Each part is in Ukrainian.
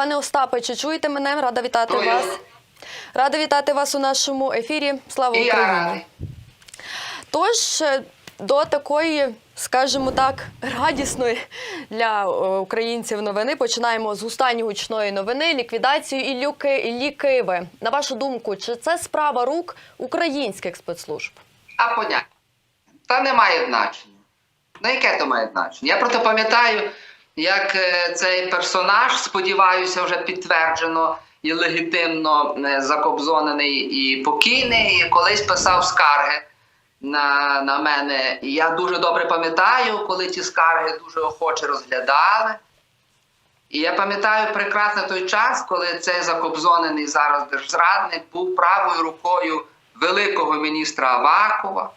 Пане Остапе, чи чуєте мене? Рада вітати Чую. вас. Рада вітати вас у нашому ефірі. Слава я Україні! радий. Тож е, до такої, скажімо так, радісної для е, українців новини починаємо з останньої гучної новини ліквідацію Іллю Ки- Іллі Киви. На вашу думку, чи це справа рук українських спецслужб? А поняття. Та немає значення. Ну, яке то має значення? Я просто пам'ятаю, як е, цей персонаж, сподіваюся, вже підтверджено і легітимно е, закобзонений і покійний, і колись писав скарги на, на мене. І я дуже добре пам'ятаю, коли ті скарги дуже охоче розглядали. І я пам'ятаю прекрасно той час, коли цей закобзонений зараз держзрадник був правою рукою великого міністра Авакова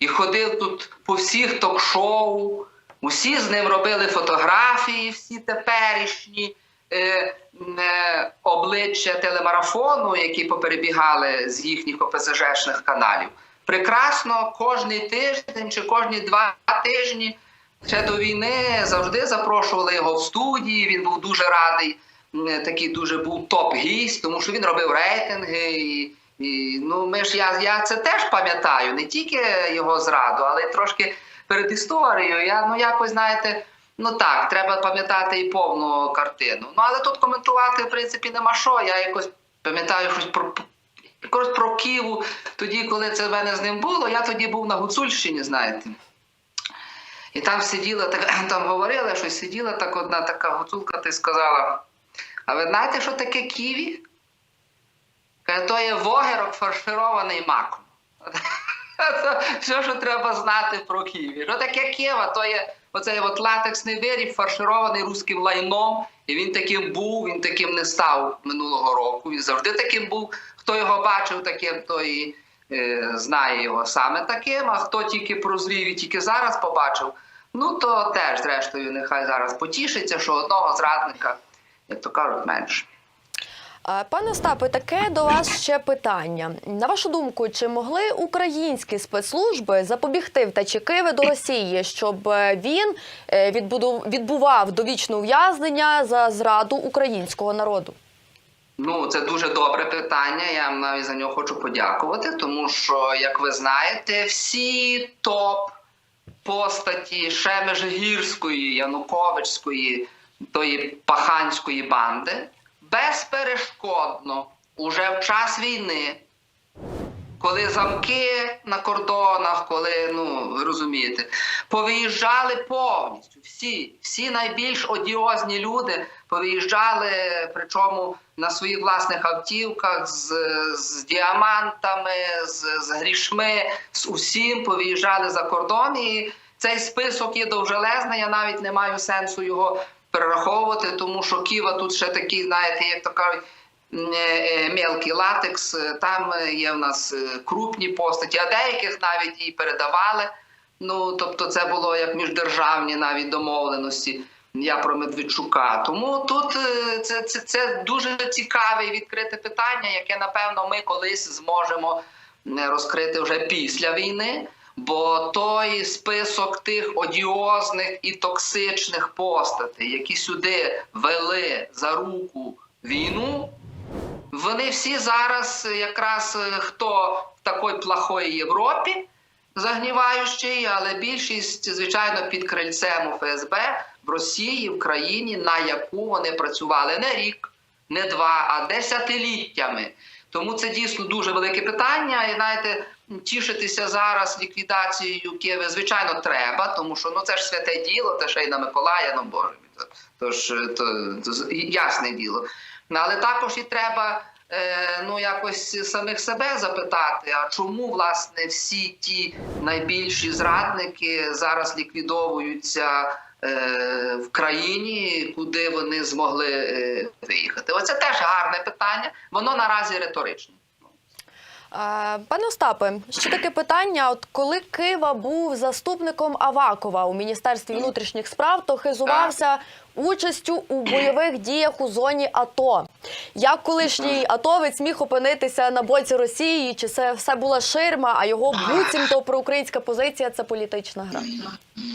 і ходив тут по всіх ток-шоу. Усі з ним робили фотографії, всі теперішні е, е, обличчя телемарафону, які поперебігали з їхніх ОПЗЖшних каналів. Прекрасно кожний тиждень чи кожні два тижні ще до війни завжди запрошували його в студії. Він був дуже радий, м, такий дуже був топ-гість, тому що він робив рейтинги. І, і, ну, ми ж я, я це теж пам'ятаю, не тільки його зраду, але трошки перед історією. Я ну якось знаєте. Ну так, треба пам'ятати і повну картину. Ну але тут коментувати в принципі нема що. Я якось пам'ятаю щось про якось про Києву. Тоді, коли це в мене з ним було, я тоді був на Гуцульщині, знаєте. І там сиділа, так, там говорили, що сиділа так одна така гуцулка, ти сказала: а ви знаєте, що таке ківі? Каже, то є вогерок фарширований маком. Це Все, що треба знати про Києві. Що таке Києва? То є оцей от латексний виріб, фарширований руським лайном. І він таким був, він таким не став минулого року. Він завжди таким був. Хто його бачив таким, той е, знає його саме таким, а хто тільки прозрів і тільки зараз побачив, ну то теж, зрештою, нехай зараз потішиться, що одного зрадника, як то кажуть, менше. Пане Остапе, таке до вас ще питання. На вашу думку, чи могли українські спецслужби запобігти втечі Києва до Росії, щоб е, він е, відбував довічне ув'язнення за зраду українського народу? Ну, це дуже добре питання. Я навіть за нього хочу подякувати, тому що, як ви знаєте, всі топ постаті ще Межигірської, Януковичської, тої паханської банди безперешкодно уже в час війни, коли замки на кордонах, коли, ну розумієте, повиїжджали повністю. Всі, всі найбільш одіозні люди повиїжджали, причому на своїх власних автівках з, з діамантами, з, з грішми, з усім повиїжджали за кордон. І цей список є довжелезний. Я навіть не маю сенсу його перераховувати, тому що Ківа тут ще такий, знаєте, як м, е, е, Мелкий латекс, е, там є в нас крупні постаті, а деяких навіть і передавали. Ну тобто, це було як міждержавні навіть домовленості. Я про Медведчука. Тому тут це, це, це дуже цікаве і відкрите питання, яке напевно ми колись зможемо розкрити вже після війни. Бо той список тих одіозних і токсичних постатей, які сюди вели за руку війну, вони всі зараз якраз е, хто в такій плохої Європі загніваючий, але більшість, звичайно, під крильцем у ФСБ в Росії, в країні, на яку вони працювали не рік, не два, а десятиліттями. Тому це дійсно дуже велике питання. І знаєте, тішитися зараз ліквідацією Києва, звичайно, треба, тому що ну це ж святе діло, те ще й на Миколая, ну боже мій. то- Тож е, то, то з- ясне діло. Але також і треба е, ну якось самих себе запитати, а чому власне всі ті найбільші зрадники зараз ліквідовуються в країні, куди вони змогли е, виїхати? Оце теж гарне питання. Воно наразі риторичне. Пане Остапе, ще таке питання: от коли Кива був заступником Авакова у міністерстві внутрішніх справ, то хизувався участю у бойових діях у зоні АТО. Як колишній атовець міг опинитися на боці Росії? Чи це все була ширма? А його буцімто проукраїнська позиція це політична гра?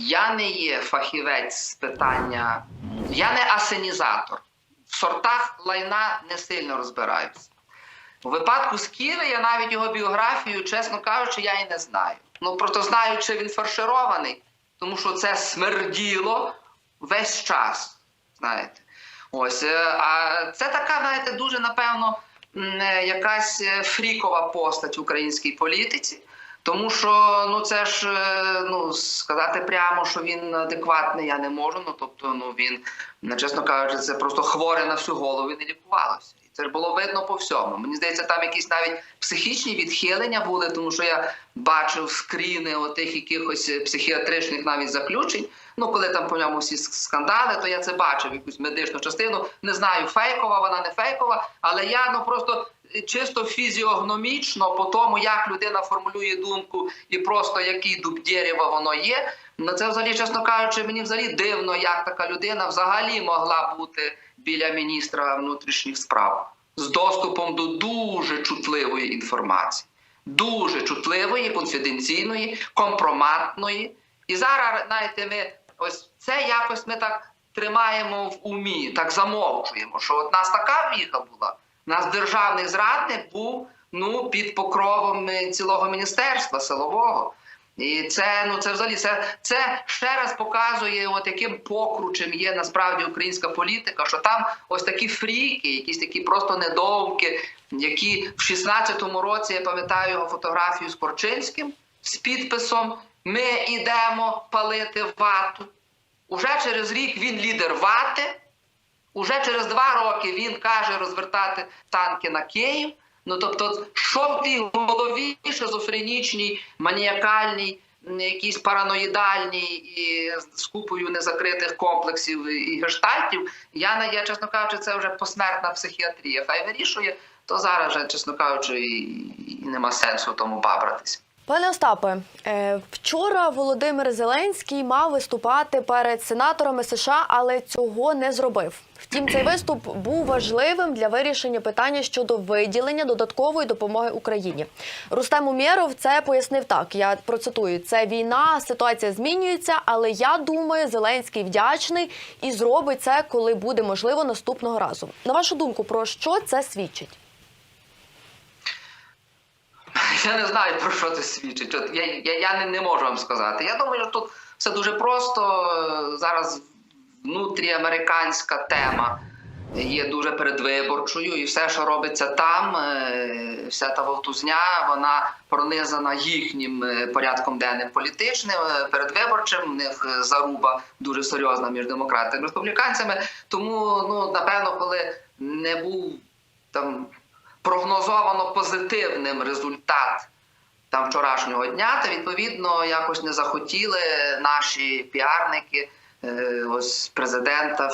Я не є фахівець з питання, я не асенізатор. в сортах лайна не сильно розбираюся. У випадку з Ківи я навіть його біографію, чесно кажучи, я і не знаю. Ну просто знаю, чи він фарширований, тому що це смерділо весь час. Знаєте. Ось, е, а це така, знаєте, дуже напевно е, якась е, фрікова постать в українській політиці. Тому що ну це ж ну сказати прямо, що він адекватний, я не можу. Ну тобто, ну він чесно кажучи, це просто хворе на всю голову і не лікувалося. Це ж було видно по всьому. Мені здається, там якісь навіть психічні відхилення були, тому що я бачив скріни отих якихось психіатричних навіть заключень. Ну, коли там по ньому всі скандали, то я це бачив, якусь медичну частину. Не знаю, фейкова вона не фейкова, але я ну просто чисто фізіогномічно, по тому, як людина формулює думку і просто який дуб дерева воно є. Ну це взагалі, чесно кажучи, мені взагалі дивно, як така людина взагалі могла бути біля міністра внутрішніх справ з доступом до дуже чутливої інформації, дуже чутливої, конфіденційної, компроматної. І зараз, знаєте, ми ось це якось ми так тримаємо в умі, так замовчуємо, що от нас така віха була. Нас державний зрадник був ну під покровом е, цілого міністерства силового. І це ну це взагалі це, це ще раз показує, от яким покручем є насправді українська політика, що там ось такі фріки, якісь такі просто недовки, які в 16-му році я пам'ятаю його фотографію з Корчинським з підписом Ми йдемо палити вату. Уже через рік він лідер вати. Уже через два роки він каже розвертати танки на Київ. Ну тобто, що в тій голові шизофренічній, маніакальній, якійсь параноїдальній і з купою незакритих комплексів і гештальтів, я не я, чесно кажучи, це вже посмертна психіатрія. Хай вирішує, то зараз чесно кажучи, і, і нема сенсу тому бабратися. Пане Остапе, е, вчора Володимир Зеленський мав виступати перед сенаторами США, але цього не зробив. Втім, цей виступ був важливим для вирішення питання щодо виділення додаткової допомоги Україні. Рустем Умєров це пояснив так. Я процитую: це війна, ситуація змінюється, але я думаю, Зеленський вдячний і зробить це, коли буде можливо наступного разу. На вашу думку, про що це свідчить? Я не знаю, про що це свідчить. От я я, я не, не можу вам сказати. Я думаю, що тут все дуже просто. Зараз внутріамериканська тема є дуже передвиборчою, і все, що робиться там, е, вся та вовтузня, вона пронизана їхнім е, порядком денним політичним, е, передвиборчим. У них заруба дуже серйозна між демократами і республіканцями. Тому, ну напевно, коли не був там прогнозовано позитивним результат там вчорашнього дня, та відповідно якось не захотіли наші піарники е, ось президента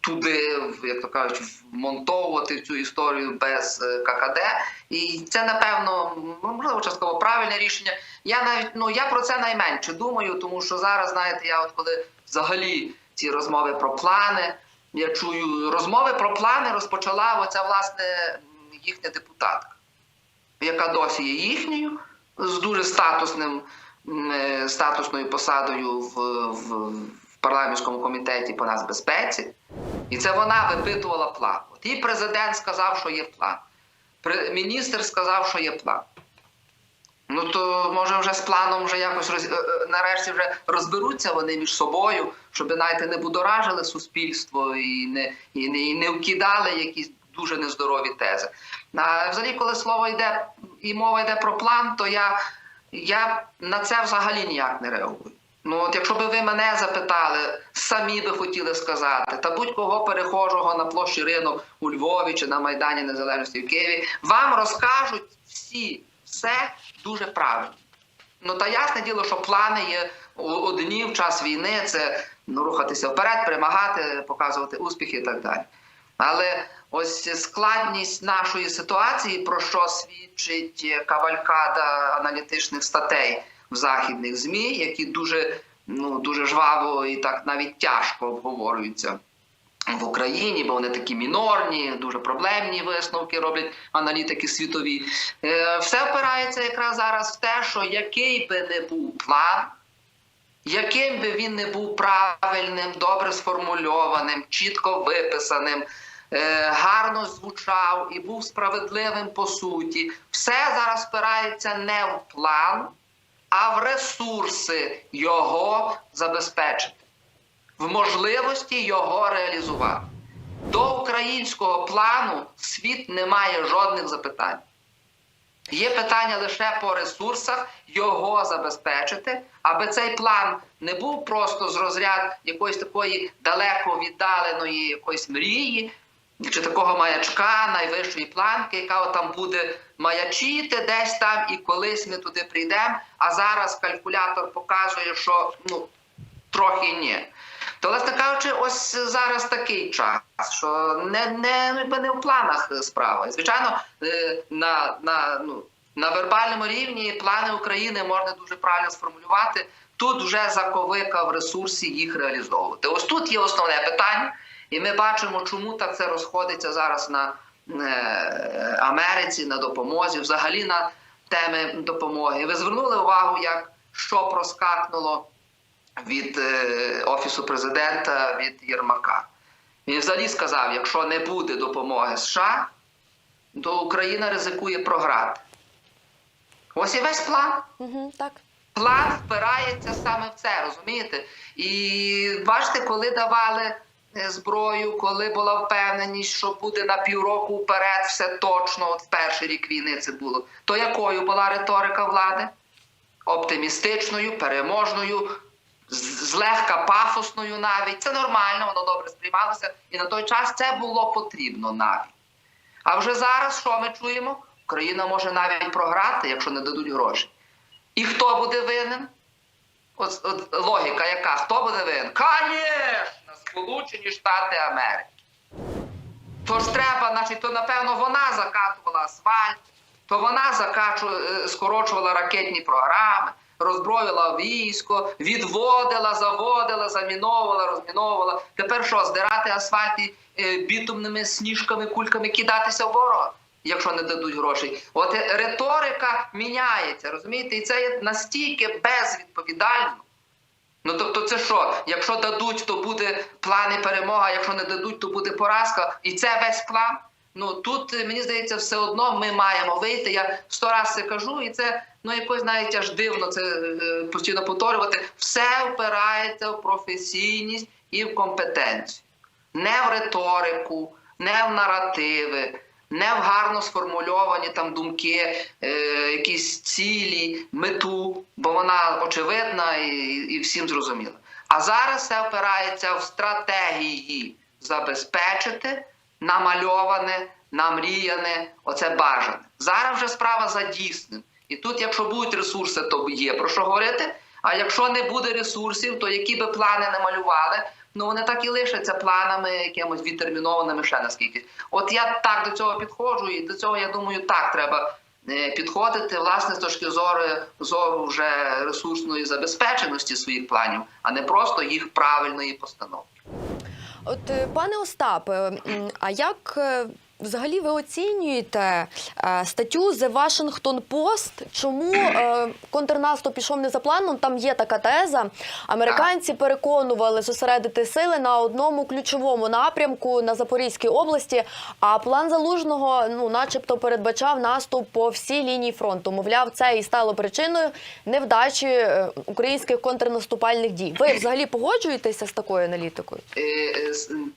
туди, як то кажуть, вмонтовувати цю історію без е, ККД. І це напевно можливо частково правильне рішення. Я навіть ну я про це найменше думаю, тому що зараз, знаєте, я от коли взагалі ці розмови про плани. Я чую розмови про плани розпочала оця власне їхня депутатка, яка досі є їхньою, з дуже статусним е, статусною посадою в, в, в парламентському комітеті по нацбезпеці. І це вона випитувала план. От і президент сказав, що є план. Міністр сказав, що є план. Ну то може вже з планом вже якось роз... е, е, нарешті вже розберуться вони між собою, щоб знаєте, не будоражили суспільство і не, і не, і не вкидали якісь дуже нездорові тези. А взагалі, коли слово йде і мова йде про план, то я, я на це взагалі ніяк не реагую. Ну от якщо би ви мене запитали, самі би хотіли сказати, та будь-кого перехожого на площі ринок у Львові чи на Майдані Незалежності в Києві, вам розкажуть всі все дуже правильно. Ну та ясне діло, що плани є одні в час війни це ну, рухатися вперед, перемагати, показувати успіхи і так далі. Але ось складність нашої ситуації, про що свідчить кавалькада аналітичних статей в західних ЗМІ, які дуже, ну, дуже жваво і так навіть тяжко обговорюються в Україні, бо вони такі мінорні, дуже проблемні висновки роблять аналітики світові. Е, Все впирається якраз зараз в те, що який би не був план, яким би він не був правильним, добре сформульованим, чітко виписаним, е, гарно звучав і був справедливим по суті. Все зараз спирається не в план, а в ресурси його забезпечити, в можливості його реалізувати. До українського плану світ не має жодних запитань. Є питання лише по ресурсах його забезпечити, аби цей план не був просто з розряд якоїсь такої далеко віддаленої якоїсь мрії, чи такого маячка найвищої планки, яка там буде маячити десь там, і колись ми туди прийдемо. А зараз калькулятор показує, що ну трохи ні. То, власне кажучи, ось зараз такий час, що не, не, не в планах справа. Звичайно, е, на, на, ну, на вербальному рівні плани України можна дуже правильно сформулювати. Тут вже заковика в ресурсі їх реалізовувати. Ось тут є основне питання, і ми бачимо, чому так це розходиться зараз на е, Америці, на допомозі, взагалі на теми допомоги. Ви звернули увагу, як що проскакнуло від е, Офісу президента від Єрмака. Він взагалі сказав: якщо не буде допомоги США, то Україна ризикує програти. Ось і весь план. Угу, так. План впирається саме в це, розумієте? І бачите, коли давали зброю, коли була впевненість, що буде на півроку вперед, все точно, от в перший рік війни це було. То якою була риторика влади? Оптимістичною, переможною, злегка пафосною навіть. Це нормально, воно добре сприймалося. І на той час це було потрібно навіть. А вже зараз що ми чуємо? Україна може навіть програти, якщо не дадуть гроші. І хто буде винен? От, от логіка яка? Хто буде винен? Звісно, Сполучені Штати Америки. Тож треба, значить, то напевно вона закатувала асфальт, то вона закачу, е, скорочувала ракетні програми, роззброїла військо, відводила, заводила, заміновувала, розміновувала. Тепер що, здирати асфальт і е, бітумними сніжками, кульками кидатися в ворог, якщо не дадуть грошей. От е, риторика міняється, розумієте? І це є настільки безвідповідально. Ну тобто, це що? Якщо дадуть, то буде план і перемога, якщо не дадуть, то буде поразка. І це весь план. Ну тут е, мені здається, все одно ми маємо вийти. Я сто раз це кажу, і це ну якось навіть аж дивно це е, постійно повторювати. Все впирається в професійність і в компетенцію, не в риторику, не в наративи. Не в гарно сформульовані там думки, е, якісь цілі, мету, вона очевидна і, і всім зрозуміла. А зараз все опирається в стратегії забезпечити намальоване, намріяне, оце бажане. Зараз вже справа за дійсним. І тут, якщо будуть ресурси, то є про що говорити. А якщо не буде ресурсів, то які би плани не малювали, ну вони так і лишаться планами якимось відтермінованими ще наскільки. От я так до цього підходжу, і до цього я думаю, так треба підходити власне з точки зору зору вже ресурсної забезпеченості своїх планів, а не просто їх правильної постановки. От, е, пане Остапе, а як е, взагалі ви оцінюєте е, статтю The Washington Post? Чому е, контрнаступ пішов не за планом? Там є така теза. Американці переконували зосередити сили на одному ключовому напрямку на Запорізькій області. А план залужного, ну, начебто, передбачав наступ по всій лінії фронту. Мовляв, це і стало причиною невдачі е, українських контрнаступальних дій. Ви взагалі погоджуєтеся з такою аналітикою?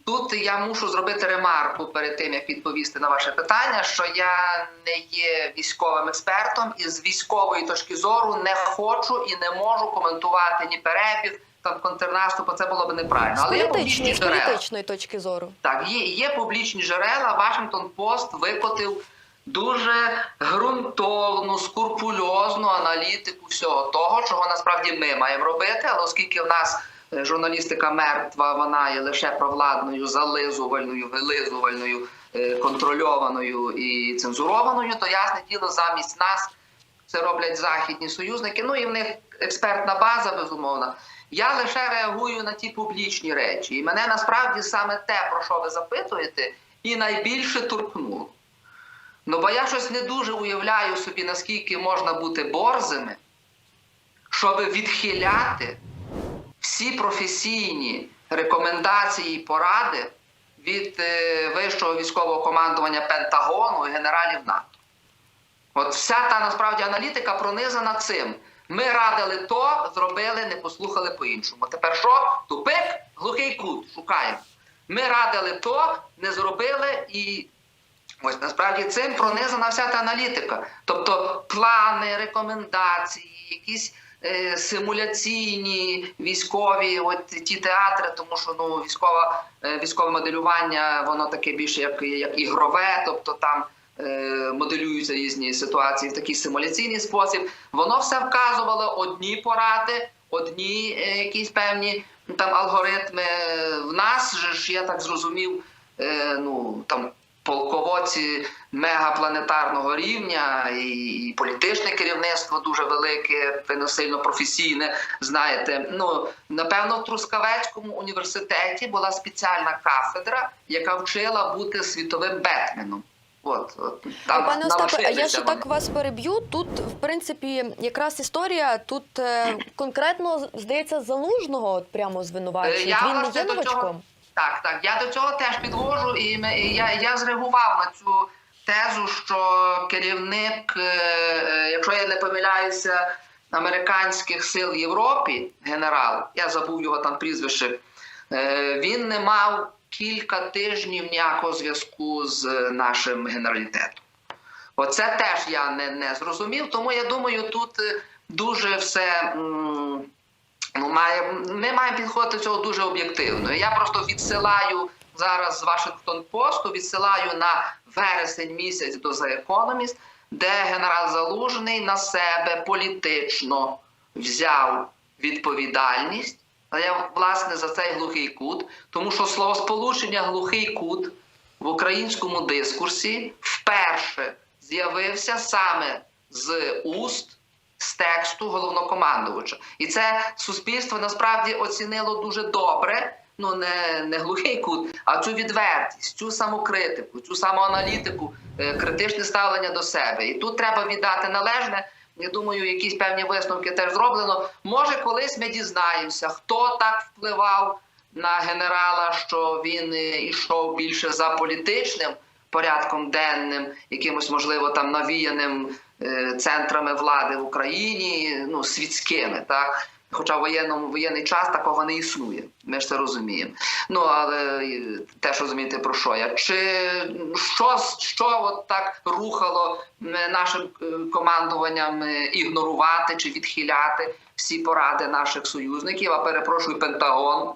Тут я мушу зробити ремарку перед тим, як відповісти на ваше питання, що я не є військовим експертом, і з військової точки зору не хочу і не можу коментувати ні перебіг там контрнаступу. Це було б неправильно. З Але є публічні з джерела. політичної точки зору. Так, є, є публічні джерела. Вашингтон Пост викотив дуже ґрунтовну, скурпульозну аналітику всього того, чого насправді ми маємо робити. Але оскільки в нас е, журналістика мертва, вона є лише провладною, зализувальною, вилизувальною, контрольованою і цензурованою, то ясне діло замість нас це роблять західні союзники. Ну і в них експертна база, безумовно. Я лише реагую на ті публічні речі. І мене насправді саме те, про що ви запитуєте, і найбільше торкнуло. Ну, бо я щось не дуже уявляю собі, наскільки можна бути борзими, щоб відхиляти всі професійні рекомендації і поради від е, вищого військового командування Пентагону і генералів НАТО. От вся та насправді аналітика пронизана цим. Ми радили то, зробили, не послухали по-іншому. Тепер що? Тупик, глухий кут, шукаємо. Ми радили то, не зробили і. Ось насправді цим пронизана вся та аналітика. Тобто плани, рекомендації, якісь симуляційні військові, от ті театри, тому що ну військова е, військове моделювання, воно таке більше як, як ігрове, тобто там е, моделюються різні ситуації в такий симуляційний спосіб. Воно все вказувало одні поради, одні е, якісь певні там алгоритми. В нас ж я так зрозумів, е, ну там полководці мегапланетарного рівня і, політичне керівництво дуже велике, ну, сильно професійне. Знаєте, ну напевно, в Трускавецькому університеті була спеціальна кафедра, яка вчила бути світовим Бетменом. От, от там Пане Остапе, а я ще так вас переб'ю. Тут, в принципі, якраз історія тут е, конкретно здається залужного от прямо звинувачують. Він не є новачком. Так, так. Я до цього теж підвожу, і ми- і я, я зреагував на цю тезу, що керівник, е, е, якщо я не помиляюся, американських сил Європі, генерал, я забув його там прізвище, е, він не мав кілька тижнів ніякого зв'язку з нашим генералітетом. Оце теж я не, не зрозумів, тому я думаю, тут дуже все. Ну, має, ми маємо підходити до цього дуже об'єктивно. Я просто відсилаю зараз з Вашингтон Посту, відсилаю на вересень місяць до The Economist, де генерал Залужний на себе політично взяв відповідальність. Я власне за цей глухий кут, тому що словосполучення глухий кут в українському дискурсі вперше з'явився саме з уст з тексту головнокомандувача. І це суспільство насправді оцінило дуже добре. Ну не, не глухий кут, а цю відвертість, цю самокритику, цю самоаналітику, е, критичне ставлення до себе. І тут треба віддати належне. Я думаю, якісь певні висновки теж зроблено. Може, колись ми дізнаємося, хто так впливав на генерала, що він е, ішов більше за політичним порядком денним, якимось можливо там навіяним е, центрами влади в Україні, ну світськими, так. Хоча в воєнному воєнний час такого не існує. Ми ж це розуміємо. Ну але е, теж розумієте про що я. Чи що, що от так рухало нашим е, командуванням ігнорувати чи відхиляти всі поради наших союзників? А перепрошую, Пентагон.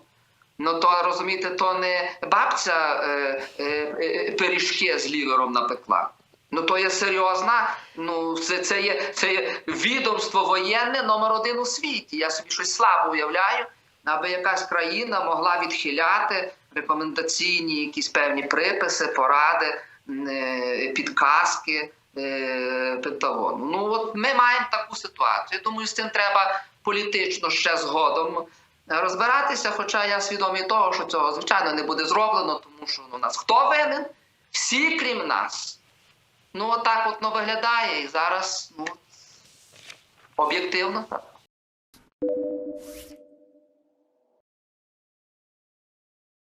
Ну то розумієте, то не бабця е, е, е, пиріжки з лівером напекла. Ну то є серйозна. Ну це, це є це є відомство воєнне номер один у світі. Я собі щось слабо уявляю, аби якась країна могла відхиляти рекомендаційні якісь певні приписи, поради, е, підказки е, Пентагону. Ну от ми маємо таку ситуацію. Я думаю, з цим треба політично ще згодом розбиратися. Хоча я свідомий того, що цього звичайно не буде зроблено, тому що ну, нас хто винен? Всі крім нас. Ну, отак от воно виглядає і зараз ну, об'єктивно так.